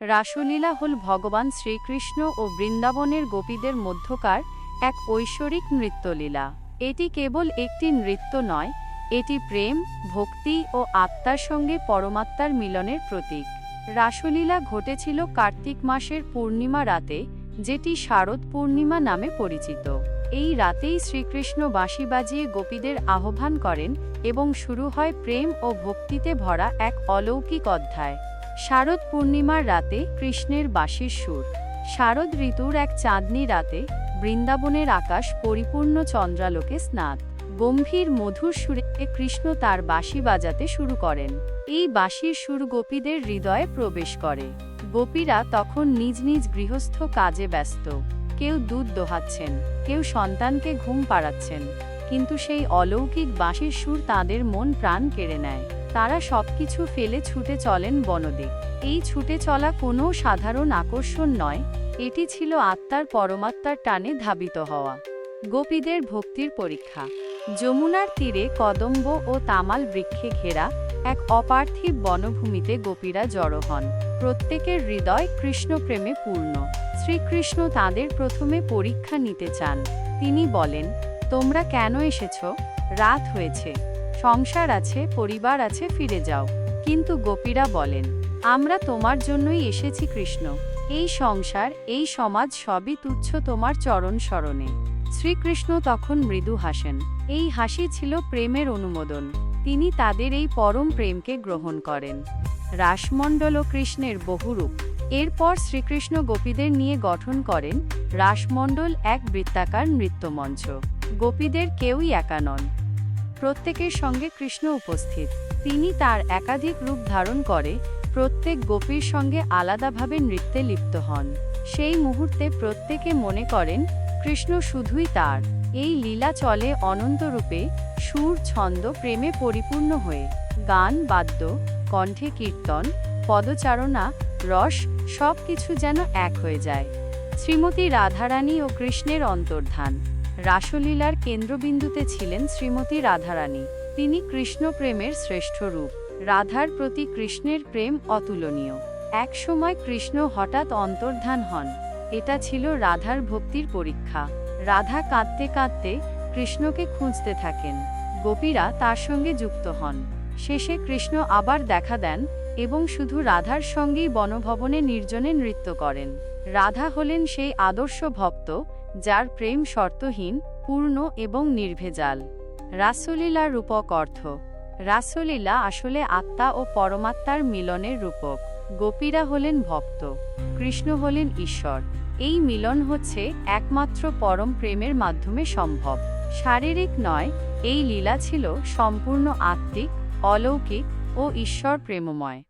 রাসলীলা হল ভগবান শ্রীকৃষ্ণ ও বৃন্দাবনের গোপীদের মধ্যকার এক ঐশ্বরিক নৃত্যলীলা। এটি কেবল একটি নৃত্য নয়, এটি প্রেম, ভক্তি ও আত্মার সঙ্গে পরমাত্মার মিলনের প্রতীক। রাসলীলা ঘটেছিল কার্তিক মাসের পূর্ণিমা রাতে, যেটি শারদ পূর্ণিমা নামে পরিচিত। এই রাতেই শ্রীকৃষ্ণ বাঁশি বাজিয়ে গোপীদের আহ্বান করেন এবং শুরু হয় প্রেম ও ভক্তিতে ভরা এক অলৌকিক অধ্যায়। শারদ পূর্ণিমার রাতে কৃষ্ণের বাঁশির সুর। শারদ ঋতুর এক চাঁদনি রাতে বৃন্দাবনের আকাশ পরিপূর্ণ চন্দ্রালোকে স্নাত। গম্ভীর মধুর সুরে কৃষ্ণ তার বাঁশি বাজাতে শুরু করেন। এই বাঁশির সুর গোপীদের হৃদয়ে প্রবেশ করে। গোপীরা তখন নিজ নিজ গৃহস্থ কাজে ব্যস্ত। কেউ দুধ দোহাচ্ছেন, কেউ সন্তানকে ঘুম পাড়াচ্ছেন। কিন্তু সেই অলৌকিক বাঁশির সুর তাদের মন প্রাণ কেড়ে নেয়। তারা সবকিছু ফেলে ছুটে চলেন বনদিক এই ছুটে চলা কোনো সাধারণ আকর্ষণ নয়, এটি ছিল আত্মার পরমাত্মার টানে ধাবিত হওয়া। গোপীদের ভক্তির পরীক্ষা। যমুনার তীরে কদম্ব ও তামাল বৃক্ষে ঘেরা এক অপার্থিব বনভূমিতে গোপীরা জড়ো হন। প্রত্যেকের হৃদয় কৃষ্ণ প্রেমে পূর্ণ। শ্রীকৃষ্ণ তাদের প্রথমে পরীক্ষা নিতে চান। তিনি বলেন, তোমরা কেন এসেছ? রাত হয়েছে। সংসার আছে, পরিবার আছে, ফিরে যাও। কিন্তু গোপীরা বলেন, আমরা তোমার জন্যই এসেছি কৃষ্ণ। এই সংসার, এই সমাজ সবই তুচ্ছ তোমার চরণ স্মরণে। শ্রীকৃষ্ণ তখন মৃদু হাসেন। এই হাসি ছিল প্রেমের অনুমোদন। তিনি তাদের এই পরম প্রেমকে গ্রহণ করেন। রাসমণ্ডল ও কৃষ্ণের বহুরূপ। এরপর শ্রীকৃষ্ণ গোপীদের নিয়ে গঠন করেন রাসমণ্ডল এক বৃত্তাকার নৃত্যমঞ্চ। গোপীদের কেউই একা নন। প্রত্যেকের সঙ্গে কৃষ্ণ উপস্থিত। তিনি তার একাধিক রূপ ধারণ করে প্রত্যেক গোপীর সঙ্গে আলাদাভাবে নৃত্যে লিপ্ত হন। সেই মুহূর্তে প্রত্যেকে মনে করেন, কৃষ্ণ শুধুই তার। এই লীলা চলে অনন্ত রূপে সুর, ছন্দ, প্রেমে পরিপূর্ণ হয়ে। গান, বাদ্য, কণ্ঠে কীর্তন, পদচারণা, রস সব কিছু যেন এক হয়ে যায়। শ্রীমতী রাধারানী ও কৃষ্ণের অন্তর্ধান। রাসলীলার কেন্দ্রবিন্দুতে ছিলেন শ্রীমতী রাধারানী। তিনি কৃষ্ণ প্রেমের শ্রেষ্ঠ রূপ। রাধার প্রতি কৃষ্ণের প্রেম অতুলনীয়। এক সময় কৃষ্ণ হঠাৎ অন্তর্ধান হন। এটা ছিল রাধার ভক্তির পরীক্ষা। রাধা কাঁদতে কাঁদতে কৃষ্ণকে খুঁজতে থাকেন। গোপীরা তার সঙ্গে যুক্ত হন। শেষে কৃষ্ণ আবার দেখা দেন এবং শুধু রাধার সঙ্গেই বনভবনে নির্জনে নৃত্য করেন। রাধা হলেন সেই আদর্শ ভক্ত যার প্রেম শর্তহীন, পূর্ণ এবং নির্ভেজাল। রাসলীলার রূপক অর্থ। রাসলীলা আসলে আত্মা ও পরমাত্মার মিলনের রূপক। গোপীরা হলেন ভক্ত। কৃষ্ণ হলেন ঈশ্বর। এই মিলন হচ্ছে একমাত্র পরম প্রেমের মাধ্যমে সম্ভব। শারীরিক নয়, এই লীলা ছিল সম্পূর্ণ আত্মিক, অলৌকিক ও ঈশ্বর প্রেমময়।